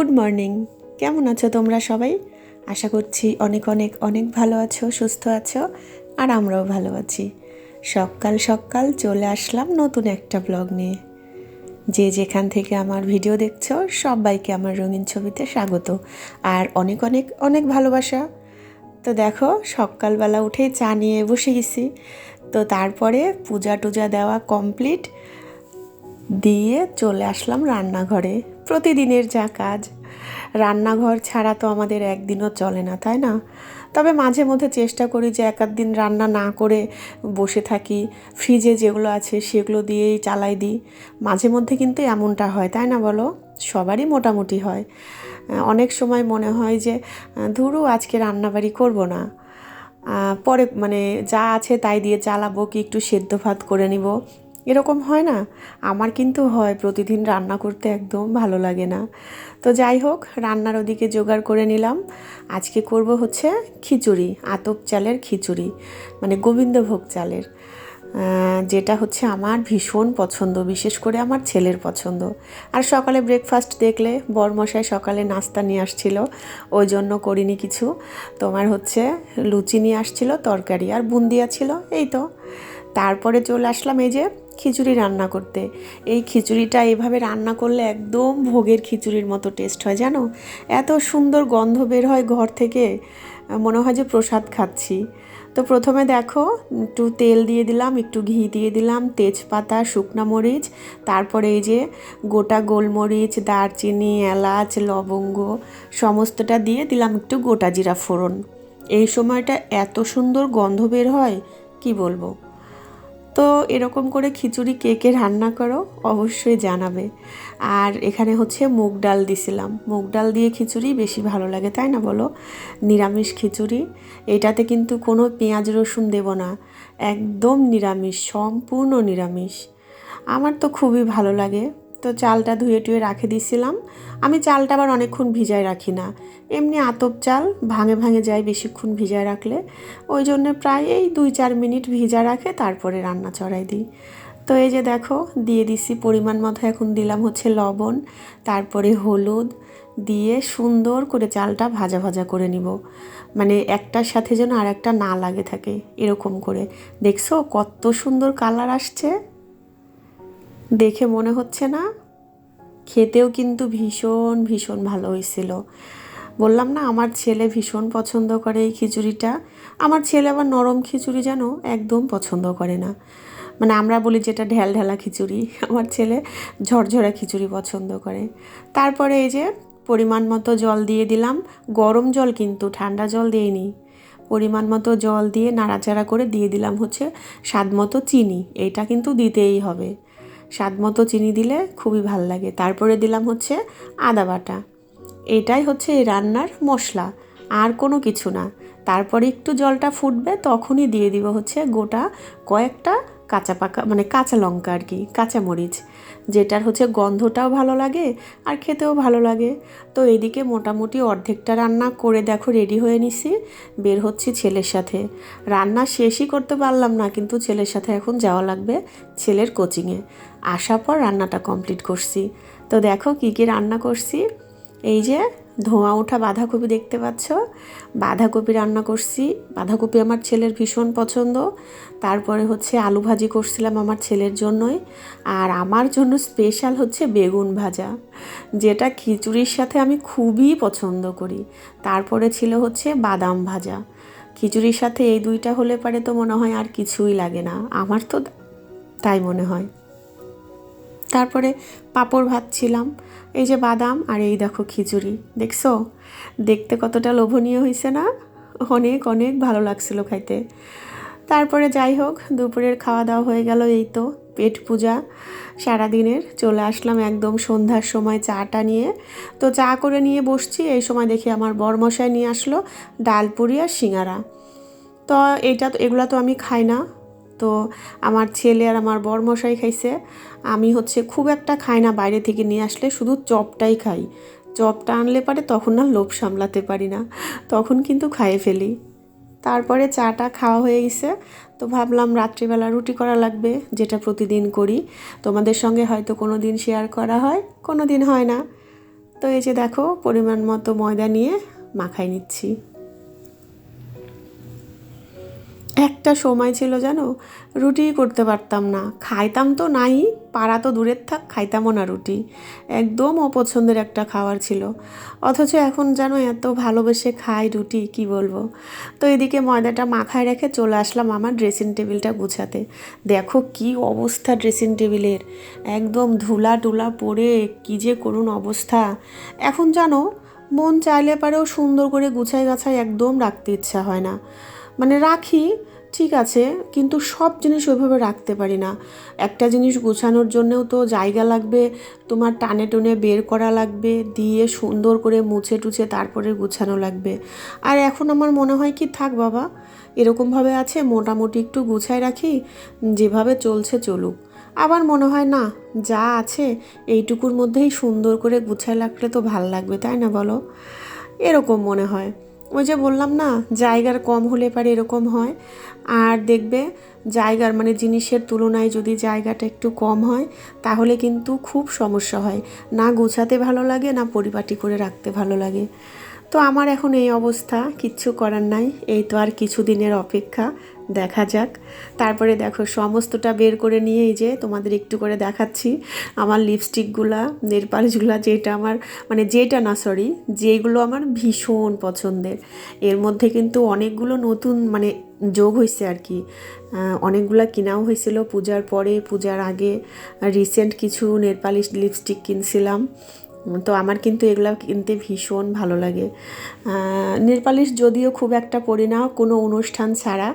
Good morning. কেমন আছো তোমরা সবাই? আশা করছি অনেক অনেক অনেক ভালো আছো, সুস্থ আছো, আর আমরাও ভালো আছি। সকাল সকাল চলে আসলাম নতুন একটা ব্লগ নিয়ে। যে যেখান থেকে আমার ভিডিও দেখছ, সবাইকে আমার রঙিন ছবিতে স্বাগত, আর অনেক অনেক অনেক ভালোবাসা। তো দেখো, সকালবেলা উঠেই চা নিয়ে বসে গেছি। তো তারপরে পূজা টুজা দেওয়া কমপ্লিট দিয়ে চলে আসলাম রান্নাঘরে। প্রতিদিনের যা কাজ। রান্নাঘর ছাড়া তো আমাদের একদিনও চলে না, তাই না? তবে মাঝে মধ্যে চেষ্টা করি যে এক দিন রান্না না করে বসে থাকি। ফ্রিজে যেগুলো আছে সেগুলো দিয়েই চালাই দিই। মাঝে মধ্যে কিন্তু এমনটা হয়, তাই না বলো? সবারই মোটামুটি হয়। অনেক সময় মনে হয় যে ধুরু, আজকে রান্নাবাড়ি করব না। পরে মানে যা আছে তাই দিয়ে চালাবো কি একটু সেদ্ধ ভাত করে নিব? এরকম হয় না। আমার কিন্তু হয়, প্রতিদিন রান্না করতে একদম ভালো লাগে না। তো যাই হোক, রান্নার ওদিকে জোগাড় করে নিলাম। আজকে করব হচ্ছে খিচুড়ি, আতপ চালের খিচুড়ি মানে গোবিন্দভোগ চালের। যেটা হচ্ছে আমার ভীষণ পছন্দ, বিশেষ করে আমার ছেলের পছন্দ। আর সকালে ব্রেকফাস্ট দেখলে বরমশাই সকালে নাস্তা নিয়ে আসছিল, ওই জন্য করিনি কিছু। তোমার হচ্ছে লুচি নিয়ে আসছিল, তরকারি আর বুন্দিয়া ছিল, এই তো। তারপরে চলে আসলাম এই যে খিচুড়ি রান্না করতে। এই খিচুড়িটা এভাবে রান্না করলে একদম ভোগের খিচুড়ির মতো টেস্ট হয়, জানো? এত সুন্দর গন্ধ বের হয় ঘর থেকে। মনে হয় যে প্রসাদ খাচ্ছি। তো প্রথমে দেখো, একটু তেল দিয়ে দিলাম, একটু ঘি দিয়ে দিলাম, তেজপাতা, শুকনা মরিচ, তারপরে এই যে গোটা গোলমরিচ, দারচিনি, এলাচ, লবঙ্গ, সমস্তটা দিয়ে দিলাম একটু গোটা জিরা ফোড়ন। এই সময়টা এত সুন্দর গন্ধ বের হয়, কি বলব? তো এরকম করে খিচুড়ি কে কে রান্না করো অবশ্যই জানাবে। আর এখানে হচ্ছে মুগ ডাল দিছিলাম। মুগ ডাল দিয়ে খিচুড়ি বেশি ভালো লাগে, তাই না বলো? নিরামিষ খিচুড়ি। এটাতে কিন্তু কোনো পেঁয়াজ রসুন দেব না। একদম নিরামিষ, সম্পূর্ণ নিরামিষ। আমার তো খুবই ভালো লাগে। তো চালটা ধুয়ে টুয়ে রাখে দিয়েছিলাম আমি চালটা আবার অনেকক্ষণ ভিজায় রাখি না। এমনি আতপ চাল ভাঙে ভাঙে যায় বেশিক্ষণ ভিজায় রাখলে। ওই জন্য প্রায় এই দুই চার মিনিট ভিজা রাখে, তারপরে রান্না চড়াই দিই। তো এই যে দেখো, দিয়ে দিছি পরিমাণ মতো, এখন দিলাম হচ্ছে লবণ, তারপরে হলুদ, দিয়ে সুন্দর করে চালটা ভাজা ভাজা করে নিব। মানে একটার সাথে যেন আর একটা না লাগে থাকে, এরকম করে। দেখছ কত সুন্দর কালার আসছে। দেখে মনে হচ্ছে না? খেতেও কিন্তু ভীষণ ভীষণ ভালো হয়েছিল। বললাম, না, আমার ছেলে ভীষণ পছন্দ করে এই খিচুড়িটা। আমার ছেলে আবার নরম খিচুড়ি যেন একদম পছন্দ করে না। মানে আমরা বলি যেটা ঢ্যাল ঢালা খিচুড়ি, আমার ছেলে ঝরঝরা খিচুড়ি পছন্দ করে। তারপরে এই যে পরিমাণ মতো জল দিয়ে দিলাম। গরম জল কিন্তু, ঠান্ডা জল দিইনি। পরিমাণ মতো জল দিয়ে নাড়াচাড়া করে দিয়ে দিলাম হচ্ছে স্বাদ মতো চিনি। এইটা কিন্তু দিতেই হবে। স্বাদ মতো চিনি দিলে খুবই ভালো লাগে। তারপরে দিলাম হচ্ছে আদা বাটা। এটাই হচ্ছে এই রান্নার মশলা, আর কোনো কিছু না। তারপরে একটু জলটা ফুটবে তখনই দিয়ে দিব হচ্ছে গোটা কয়েকটা কাঁচা পাকা মানে কাঁচা লঙ্কা আর কি, কাঁচা মরিচ, যেটার হচ্ছে গন্ধটাও ভালো লাগে আর খেতেও ভালো লাগে। তো এদিকে মোটামুটি অর্ধেকটা রান্না করে দেখো রেডি হয়ে নিছি, বের হচ্ছি ছেলের সাথে। রান্না শেষই করতে পারলাম না, কিন্তু ছেলের সাথে এখন যাওয়া লাগবে ছেলের কোচিংয়ে। আসার পর রান্নাটা কমপ্লিট করছি। তো দেখো কী কী রান্না করছি। এই যে ধোঁয়া ওঠা বাঁধাকপি দেখতে পাচ্ছ। বাঁধাকপি রান্না করছি। বাঁধাকপি আমার ছেলের ভীষণ পছন্দ। তারপরে হচ্ছে আলু ভাজি করছিলাম আমার ছেলের জন্যই। আর আমার জন্য স্পেশাল হচ্ছে বেগুন ভাজা, যেটা খিচুড়ির সাথে আমি খুবই পছন্দ করি। তারপরে ছিল হচ্ছে বাদাম ভাজা। খিচুড়ির সাথে এই দুইটা হলে পারে তো মনে হয় আর কিছুই লাগে না। আমার তো তাই মনে হয়। তারপরে পাঁপড় ভাজছিলাম, এই যে বাদাম আর এই দেখো খিচুড়ি, দেখছ? দেখতে কতটা লোভনীয় হয়েছে না? অনেক অনেক ভালো লাগছিল খাইতে। তারপরে যাই হোক, দুপুরের খাওয়া দাওয়া হয়ে গেল এই তো, পেট পূজা। সারাদিনের চলে আসলাম একদম সন্ধ্যার সময় চাটা নিয়ে। তো চা করে নিয়ে বসছি, এই সময় দেখি আমার বরমশাই নিয়ে আসলো ডাল পুরি আর সিঙ্গারা। তো এটা তো, এগুলো তো আমি খাই না। তো আমার ছেলে আর আমার বরমশাই খাইছে। আমি হচ্ছে খুব একটা খাই না বাইরে থেকে নিয়ে আসলে, শুধু চপটাই খাই। চপটা আনলে পারে তখন আর লোভ সামলাতে পারি না, তখন কিন্তু খাইয়ে ফেলি। তারপরে চাটা খাওয়া হয়ে গেছে, তো ভাবলাম রাত্রিবেলা রুটি করা লাগবে, যেটা প্রতিদিন করি। তোমাদের সঙ্গে হয়তো কোনো দিন শেয়ার করা হয় কোনো দিন হয় না। তো এই যে দেখো, পরিমাণ মতো ময়দা নিয়ে মাখাই নিচ্ছি। একটা সময় ছিল জানো, রুটি করতে পারতাম না। খাইতাম তো নাই, পাড়া তো দূরের থাক, খাইতামও না রুটি। একদম অপছন্দের একটা খাবার ছিল। অথচ এখন জানো, এত ভালোবেসে খাই রুটি, কি বলব? তো এদিকে ময়দাটা মাখায় রেখে চলে আসলাম আমার ড্রেসিং টেবিলটা গুছাতে। দেখো কি অবস্থা ড্রেসিং টেবিলের একদম ধুলা টুলা পড়ে কী যে করুন অবস্থা। এখন জানো, মন চাইলে পারেও সুন্দর করে গুছাই গাছাই একদম রাখতে ইচ্ছা হয় না। মানে রাখি, ঠিক আছে, কিন্তু সব জিনিস ওইভাবে রাখতে পারি না। একটা জিনিস গুছানোর জন্যও তো জায়গা লাগবে, তোমার টানে টনে বের করা লাগবে, দিয়ে সুন্দর করে মুছে টুছে তারপরে গুছানো লাগবে। আর এখন আমার মনে হয় কি, থাক বাবা, এরকমভাবে আছে, মোটামুটি একটু গুছায় রাখি, যেভাবে চলছে চলুক। আবার মনে হয় না, যা আছে, এইটুকুর মধ্যেই সুন্দর করে গুছায় রাখলে তো ভালো লাগবে, তাই না বলো? এরকম মনে হয়। ওই যে বললাম না, জায়গার কম হলে পারে এরকম হয়। আর দেখবে জায়গার মানে জিনিসের তুলনায় যদি জায়গাটা একটু কম হয়, তাহলে কিন্তু খুব সমস্যা হয়। না গোছাতে ভালো লাগে, না পরিপাটি করে রাখতে ভালো লাগে। তো আমার এখন এই অবস্থা, কিচ্ছু করার নাই, এই তো আর কিছু দিনের অপেক্ষা, দেখা যাক। তারপরে দেখো, সমস্তটা বের করে নিয়ে এই যে তোমাদের একটু করে দেখাচ্ছি। আমার লিপস্টিকগুলা নেল যেটা আমার মানে যেটা না সরি যেগুলো আমার ভীষণ পছন্দের। এর মধ্যে কিন্তু অনেকগুলো নতুন মানে যোগ হয়েছে আর কি। অনেকগুলো কিনাও হয়েছিল পূজার পরে, পূজার আগে রিসেন্ট কিছু নেলপালিশ লিপস্টিক কিনছিলাম। তো আমার কিন্তু এগুলো কিনতে ভীষণ ভালো লাগে। নেলপালিশ যদিও খুব একটা পড়ি না, কোনো অনুষ্ঠান ছাড়া,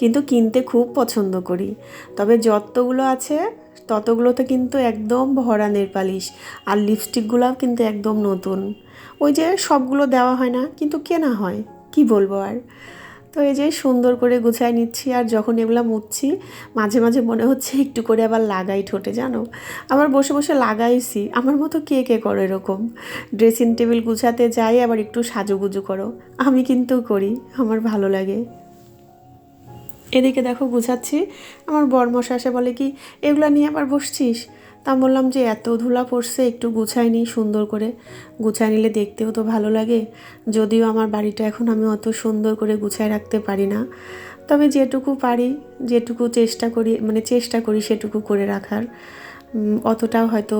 কিন্তু কিনতে খুব পছন্দ করি। তবে যতগুলো আছে, ততগুলোতে কিন্তু একদম ভরা নেলপালিশ, আর লিপস্টিকগুলোও কিন্তু একদম নতুন। ওই যে সবগুলো দেওয়া হয় না, কিন্তু কেনা হয়, কি বলব আর? তো এই যে সুন্দর করে গুছাই নিচ্ছি আর যখন এগুলো মুচ্ছি মাঝে মাঝে মনে হচ্ছে একটু করে আবার লাগাই ঠোঁটে, জানো? আবার বসে বসে লাগাইছি। আমার মতো কে কে করো এরকম? ড্রেসিং টেবিল গুছাতে যাই, আবার একটু সাজুগুজু করো। আমি কিন্তু করি, আমার ভালো লাগে। এদিকে দেখো, গুছাচ্ছি। আমার বরমশা আসে বলে কি, এগুলো নিয়ে আবার বসছিস? তা বললাম যে, এত ধুলা পড়ছে, একটু গুছাই নিই সুন্দর করে। গুছাই নিলে দেখতেও তো ভালো লাগে। যদিও আমার বাড়িটা এখন আমি অত সুন্দর করে গুছায় রাখতে পারি না। তবে যেটুকু পারি, যেটুকু চেষ্টা করি মানে চেষ্টা করি সেটুকু করে রাখার। অতটাও হয়তো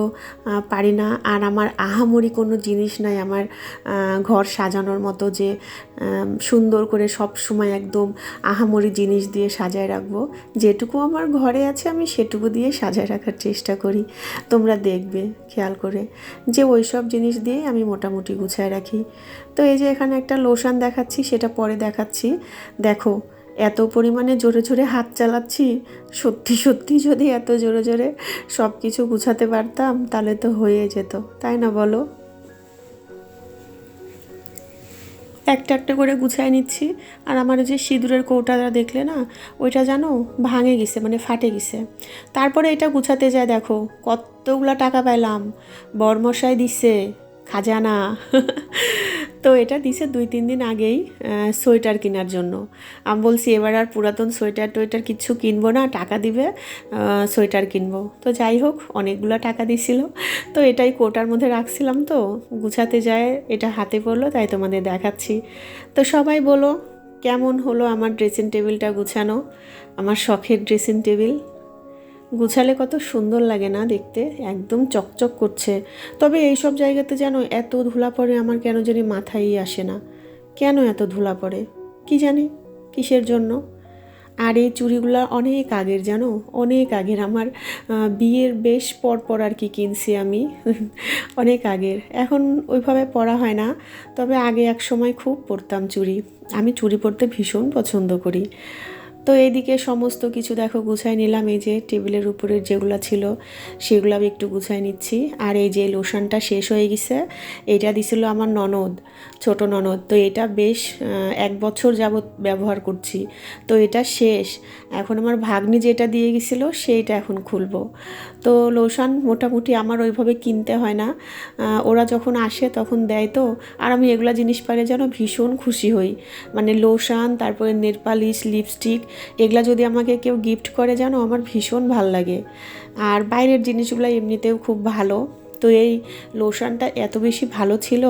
পারি না। আর আমার আহামরি কোনো জিনিস নাই আমার ঘর সাজানোর মতো যে সুন্দর করে সব সময় একদম আহামরি জিনিস দিয়ে সাজায় রাখব। যেটুকু আমার ঘরে আছে আমি সেটুকু দিয়ে সাজায় রাখার চেষ্টা করি। তোমরা দেখবে, খেয়াল করে। যে ওই সব জিনিস দিয়ে আমি মোটামুটি গুছায় রাখি। তো এই যে এখানে একটা লোশান দেখাচ্ছি, সেটা পরে দেখাচ্ছি। দেখো এত পরিমাণে জোরে জোরে হাত চালাচ্ছি? সত্যি সত্যি যদি এত জোরে জোরে সব কিছু গুছাতে পারতাম, তাহলে তো হয়ে যেত, তাই না বলো? একটা একটা করে গুছাই নিচ্ছি, আর আমার যে সিঁদুরের কৌটাটা দেখলে না, ওইটা জানো, ভাঙে গেছে মানে ফাটে গেছে। তারপরে এটা গুছাতে যায় দেখো, কতগুলা টাকা পাইলাম। বরমশাই দিচ্ছে খাজানা। তো এটা দিছে দুই, তিন দিন আগেই সোয়েটার কেনার জন্য। আমি বলছি, এবার আর পুরাতন সোয়েটার টোয়েটার কিছু কিনবো না, টাকা দিবে সোয়েটার কিনবো। তো যাই হোক, অনেকগুলো টাকা দিছিল। তো এটাই কোটার মধ্যে রাখছিলাম তো, গুছাতে যায়, এটা হাতে পড়ল, তাই তোমাদের দেখাচ্ছি। তো সবাই বলো, কেমন হলো আমার ড্রেসিং টেবিলটা গুছানো? আমার শখের ড্রেসিং টেবিল গুছালে কত সুন্দর লাগে না দেখতে, একদম চকচক করছে। তবে এই সব জায়গাতে যেন এত ধুলা পড়ে আমার কেন জানি মাথায় আসে না। কেন এত ধুলা পড়ে? কি জানি? কিসের জন্য? আর এই চুড়িগুলো অনেক আগের, জানো? অনেক আগের আমার বিয়ের বেশ পর পর আর কি কিনছি আমি। অনেক আগের। এখন ওইভাবে পরা হয় না। তবে আগে এক সময় খুব পরতাম চুড়ি। আমি চুড়ি পরতে ভীষণ পছন্দ করি। তো এইদিকে সমস্ত কিছু দেখো গুছায় নিলাম। এই যে টেবিলের উপরের যেগুলো ছিল, সেগুলো আমি একটু গুছায় নিচ্ছি। আর এই যে লোশনটা শেষ হয়ে গেছে, এটা দিছিল আমার ননদ, ছোট ননদ। তো এটা বেশ এক বছর যাবৎ ব্যবহার করছি। তো এটা শেষ। এখন আমার ভাগ্নি যেটা দিয়ে গেছিল সেইটা এখন খুলবো। তো লোশন মোটামুটি আমার ওইভাবে কিনতে হয় না। ওরা যখন আসে তখন দেয় তো। আর আমি এগুলো জিনিস পারে যেন ভীষণ খুশি হই। মানে লোশন, তারপরে নেরপালিশ লিপস্টিক, এগুলা যদি আমাকে কেউ গিফট করে যেন আমার ভীষণ ভালো লাগে। আর বাইরের জিনিসগুলো এমনিতেও খুব ভালো। তো এই লোশনটা এত বেশি ভালো ছিল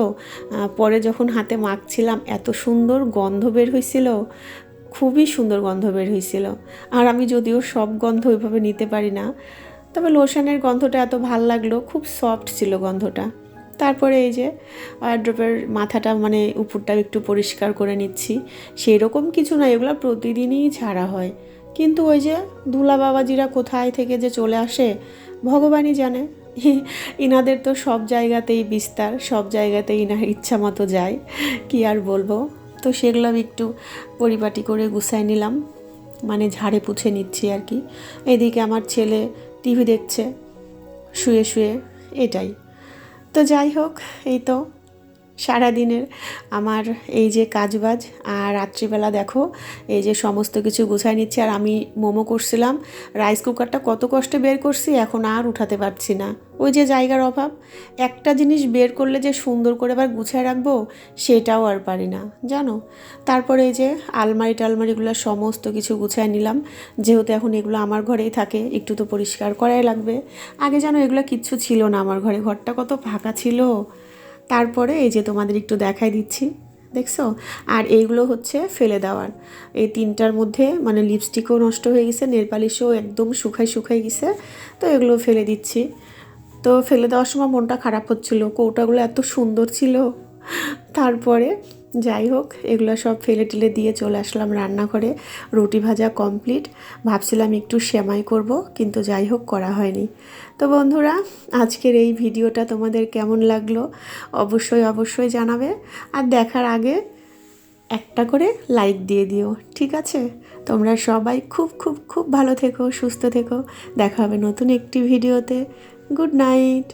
পরে যখন হাতে মাখছিলাম এত সুন্দর গন্ধ বের হয়েছিল খুবই সুন্দর গন্ধ বের হয়েছিল। আর আমি যদিও সব গন্ধ ওইভাবে নিতে পারি না, তবে লোশনের গন্ধটা এত ভালো লাগল, খুব সফট ছিল গন্ধটা। তারপরে এই যে ওয়ারড্রপের মাথাটা মানে উপরটা একটু পরিষ্কার করে নিচ্ছি সেই রকম কিছু না, এগুলো প্রতিদিনই ছাড়া হয়। কিন্তু ওই যে দুলা বাবাজিরা কোথায় থেকে যে চলে আসে, ভগবানই জানে। ইনাদের তো সব জায়গাতেই বিস্তার, সব জায়গাতেই ইনার ইচ্ছা মতো যায়, কি আর বলব? তো সেগুলো আমি একটু পরিপাটি করে গুছাই নিলাম। মানে ঝাড়ে পুছে নিচ্ছি আর কি। এদিকে আমার ছেলে টিভি দেখছে, শুয়ে শুয়ে, এটাই। তো যাই হোক, এই তো। সারাদিনের আমার এই যে কাজবাজ আর রাত্রিবেলা দেখো, এই যে সমস্ত কিছু গুছাই নিচ্ছি আর আমি মোমো করছিলাম। রাইস কুকারটা কত কষ্টে বের করছি, এখন আর উঠাতে পারছি না। ওই যে জায়গার অভাব, একটা জিনিস বের করলে যে সুন্দর করে আবার গুছায় রাখব, সেটাও আর পারি না, জানো? তারপরে এই যে আলমারি টালমারিগুলো সমস্ত কিছু গুছায় নিলাম, যেহেতু এখন এগুলো আমার ঘরেই থাকে, একটু তো পরিষ্কার করাই লাগবে। আগে যেন এগুলো কিচ্ছু ছিল না, আমার ঘরে ঘরটা কত ফাঁকা ছিল। তারপরে এই যে তোমাদের একটু দেখাই দিচ্ছি, দেখছ? আর এইগুলো হচ্ছে ফেলে দেওয়ার। এই তিনটার মধ্যে মানে লিপস্টিকও নষ্ট হয়ে গেছে নেলপালিশও একদম শুকাই শুকাই গেছে, তো এগুলো ফেলে দিচ্ছি। তো ফেলে দেওয়ার সময় মনটা খারাপ হচ্ছিল, কৌটাগুলো এত সুন্দর ছিল। তারপরে যাই হোক, এগুলো সব ফেলে টেলে দিয়ে চলে আসলাম রান্নাঘরে। রুটি ভাজা কমপ্লিট ভাবছিলাম একটু সেমাই করব, কিন্তু যাই হোক, করা হয়নি। তো বন্ধুরা, আজকের এই ভিডিওটা তোমাদের কেমন লাগল অবশ্যই অবশ্যই জানাবে। আর দেখার আগে একটা করে লাইক দিয়ে দিও, ঠিক আছে? তোমরা সবাই খুব খুব খুব ভালো থেকো, সুস্থ থেকো। দেখা হবে নতুন একটি ভিডিওতে। Good night